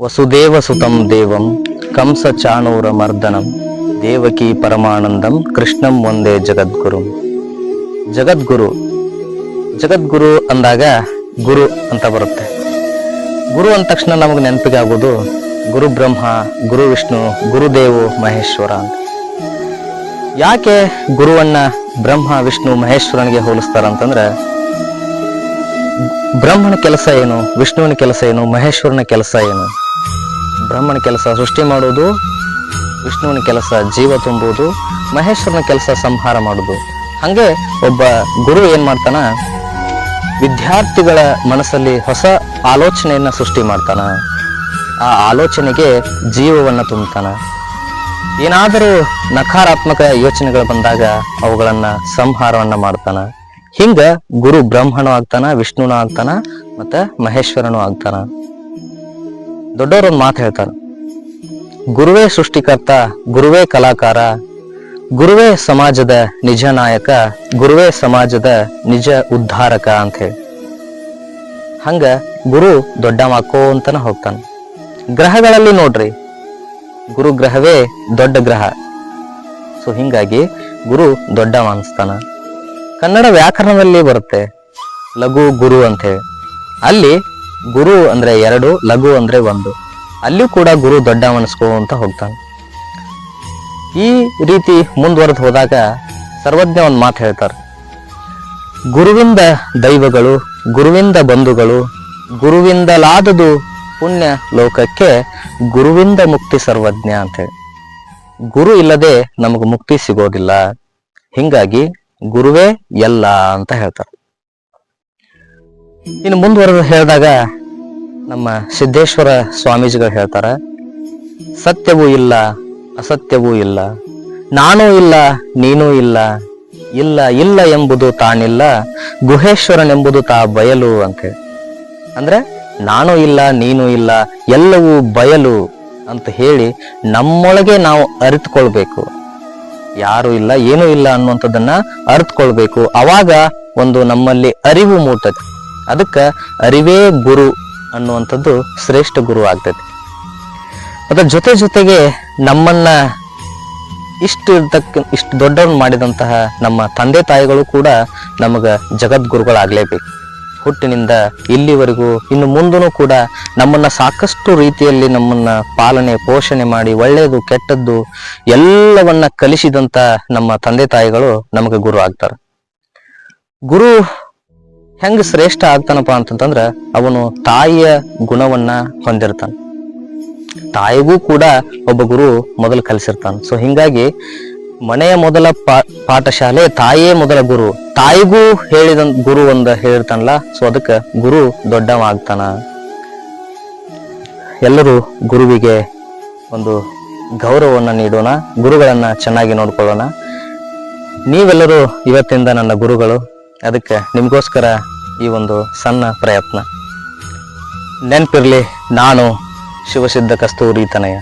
ವಸುದೇವ ಸುತಂ ದೇವಂ, ಕಂಸ ಚಾಣೂರ ಮರ್ದನಂ, ದೇವಕಿ ಪರಮಾನಂದಂ, ಕೃಷ್ಣಂ ಒಂದೇ ಜಗದ್ಗುರು. ಜಗದ್ಗುರು ಜಗದ್ಗುರು ಅಂದಾಗ ಗುರು ಅಂತ ಬರುತ್ತೆ. ಗುರು ಅಂದ ತಕ್ಷಣ ನಮಗೆ ನೆನಪಿಗೆ ಆಗೋದು ಗುರು ಬ್ರಹ್ಮ, ಗುರು ವಿಷ್ಣು ಗುರುದೇವು ಮಹೇಶ್ವರ ಅಂತ. ಯಾಕೆ ಗುರುವನ್ನ ಬ್ರಹ್ಮ, ವಿಷ್ಣು, ಮಹೇಶ್ವರನಿಗೆ ಹೋಲಿಸ್ತಾರ ಅಂತಂದ್ರೆ, ಬ್ರಹ್ಮನ ಕೆಲಸ ಏನು, ವಿಷ್ಣುವಿನ ಕೆಲಸ ಏನು, ಮಹೇಶ್ವರನ ಕೆಲಸ ಏನು? ಬ್ರಹ್ಮನ ಕೆಲಸ ಸೃಷ್ಟಿ ಮಾಡುವುದು, ವಿಷ್ಣುವಿನ ಕೆಲಸ ಜೀವ ತುಂಬುವುದು ಮಹೇಶ್ವರನ ಕೆಲಸ ಸಂಹಾರ ಮಾಡುವುದು. ಹಂಗೆ ಒಬ್ಬ ಗುರು ಏನ್ ಮಾಡ್ತಾನ? ವಿದ್ಯಾರ್ಥಿಗಳ ಮನಸ್ಸಲ್ಲಿ ಹೊಸ ಆಲೋಚನೆಯನ್ನ ಸೃಷ್ಟಿ ಮಾಡ್ತಾನ. ಆ ಆಲೋಚನೆಗೆ ಜೀವವನ್ನ ತುಂಬತಾನ. ಏನಾದರೂ ನಕಾರಾತ್ಮಕ ಯೋಚನೆಗಳು ಬಂದಾಗ ಅವುಗಳನ್ನ ಸಂಹಾರವನ್ನ ಮಾಡ್ತಾನ. ಹಿಂಗ ಗುರು ಬ್ರಹ್ಮನು ಆಗ್ತಾನ, ವಿಷ್ಣುನು ಆಗ್ತಾನ, ಮತ್ತು ಮಹೇಶ್ವರನು ಆಗ್ತಾನ. ದೊಡ್ಡವರೊಂದು ಮಾತು ಹೇಳ್ತಾರೆ. ಗುರುವೇ ಸೃಷ್ಟಿಕರ್ತ, ಗುರುವೇ ಕಲಾಕಾರ, ಗುರುವೇ ಸಮಾಜದ ನಿಜ ನಾಯಕ, ಗುರುವೇ ಸಮಾಜದ ನಿಜ ಉದ್ಧಾರಕ ಅಂತ ಹೇಳಿ. ಹಂಗ ಗುರು ದೊಡ್ಡ ಅಂತಾನ ಹೋಗ್ತಾನೆ. ಗ್ರಹಗಳಲ್ಲಿ ನೋಡ್ರಿ, ಗುರು ಗ್ರಹವೇ ದೊಡ್ಡ ಗ್ರಹ. ಸೊ ಹಿಂಗಾಗಿ ಗುರು ದೊಡ್ಡ ಅನಿಸ್ತಾನ ಕನ್ನಡ ವ್ಯಾಕರಣದಲ್ಲಿ ಬರುತ್ತೆ, ಲಘು ಗುರು ಅಂತ ಹೇಳಿ. ಅಲ್ಲಿ ಗುರು ಅಂದ್ರೆ ಎರಡು, ಲಘು ಅಂದ್ರೆ ಒಂದು. ಅಲ್ಲಿಯೂ ಕೂಡ ಗುರು ದೊಡ್ಡ ಅಂತ ಹೋಗ್ತಾನೆ. ಈ ರೀತಿ ಮುಂದುವರೆದು ಹೋದಾಗ ಸರ್ವಜ್ಞ ಒಂದು ಮಾತು ಹೇಳ್ತಾರೆ. ಗುರುವಿಂದ ದೈವಗಳು, ಗುರುವಿಂದ ಬಂಧುಗಳು, ಗುರುವಿಂದಲಾದದು ಪುಣ್ಯ ಲೋಕಕ್ಕೆ ಗುರುವಿಂದ ಮುಕ್ತಿ ಸರ್ವಜ್ಞ ಅಂತ ಹೇಳಿ. ಗುರು ಇಲ್ಲದೆ ನಮಗೆ ಮುಕ್ತಿ ಸಿಗೋದಿಲ್ಲ. ಹಿಂಗಾಗಿ ಗುರುವೇ ಎಲ್ಲ ಅಂತ ಹೇಳ್ತಾರೆ. ಇನ್ನು ಮುಂದುವರೆದು ಹೇಳಿದಾಗ ನಮ್ಮ ಸಿದ್ದೇಶ್ವರ ಸ್ವಾಮೀಜಿಗಳು ಹೇಳ್ತಾರ, ಸತ್ಯವೂ ಇಲ್ಲ, ಅಸತ್ಯವೂ ಇಲ್ಲ, ನಾನೂ ಇಲ್ಲ, ನೀನೂ ಇಲ್ಲ ಇಲ್ಲ ಇಲ್ಲ ಎಂಬುದು ತಾನಿಲ್ಲ ಗುಹೇಶ್ವರನೆಂಬುದು ತಾ ಬಯಲು ಅಂತ. ಅಂದ್ರೆ, ನಾನು ಇಲ್ಲ, ನೀನು ಇಲ್ಲ, ಎಲ್ಲವೂ ಬಯಲು ಅಂತ ಹೇಳಿ ನಮ್ಮೊಳಗೆ ನಾವು ಅರಿತುಕೊಳ್ಬೇಕು. ಯಾರು ಇಲ್ಲ, ಏನೂ ಇಲ್ಲ ಅನ್ನುವಂಥದ್ದನ್ನ ಅರಿತುಕೊಳ್ಬೇಕು. ಅವಾಗ ಒಂದು ನಮ್ಮಲ್ಲಿ ಅರಿವು ಮೂಡ್ತದೆ. ಅದಕ್ಕ ಅರಿವೇ ಗುರು ಅನ್ನುವಂಥದ್ದು ಶ್ರೇಷ್ಠ ಗುರು ಆಗ್ತದೆ. ಅದರ ಜೊತೆ ಜೊತೆಗೆ ನಮ್ಮನ್ನ ಇಷ್ಟು ಇರ್ತಕ್ಕ, ಇಷ್ಟು ದೊಡ್ಡವ್ರನ್ನ ಮಾಡಿದಂತಹ ನಮ್ಮ ತಂದೆ ತಾಯಿಗಳು ಕೂಡ ನಮಗ ಜಗದ್ಗುರುಗಳಾಗಲೇಬೇಕು. ಹುಟ್ಟಿನಿಂದ ಇಲ್ಲಿವರೆಗೂ, ಇನ್ನು ಮುಂದೂ ಕೂಡ ನಮ್ಮನ್ನ ಸಾಕಷ್ಟು ರೀತಿಯಲ್ಲಿ ನಮ್ಮನ್ನ ಪಾಲನೆ, ಪೋಷಣೆ ಮಾಡಿ ಒಳ್ಳೆಯದು ಕೆಟ್ಟದ್ದು ಎಲ್ಲವನ್ನ ಕಲಿಸಿದಂತ ನಮ್ಮ ತಂದೆ ತಾಯಿಗಳು ನಮಗೆ ಗುರು ಆಗ್ತಾರೆ. ಗುರು ಹೆಂಗ್ ಶ್ರೇಷ್ಠ ಆಗ್ತಾನಪ್ಪ ಅಂತಂತಂದ್ರೆ ಅವನು ತಾಯಿಯ ಗುಣವನ್ನ ಹೊಂದಿರ್ತಾನ. ತಾಯಿಗೂ ಕೂಡ ಒಬ್ಬ ಗುರು ಮೊದಲು ಕಲಿಸಿರ್ತಾನ. ಸೊ ಹಿಂಗಾಗಿ ಮನೆಯ ಮೊದಲ ಪಾಠಶಾಲೆ ತಾಯಿಯೇ ಮೊದಲ ಗುರು. ತಾಯಿಗೂ ಹೇಳಿದ ಗುರು ಒಂದ ಹೇಳಿರ್ತಾನಲ್ಲ ಸೊ ಅದಕ್ಕೆ ಗುರು ದೊಡ್ಡವ ಆಗ್ತಾನ ಎಲ್ಲರೂ ಗುರುವಿಗೆ ಒಂದು ಗೌರವವನ್ನು ನೀಡೋಣ, ಗುರುಗಳನ್ನ ಚೆನ್ನಾಗಿ ನೋಡ್ಕೊಳ್ಳೋಣ. ನೀವೆಲ್ಲರೂ ಇವತ್ತಿಂದ ನನ್ನ ಗುರುಗಳು, ಅದಕ್ಕೆ ನಿಮಗೋಸ್ಕರ ಈ ಒಂದು ಸಣ್ಣ ಪ್ರಯತ್ನ. ನೆನಪಿರ್ಲಿ ನಾನು ಶಿವಸಿದ್ಧ ಕಸ್ತೂರಿ ತನಯ.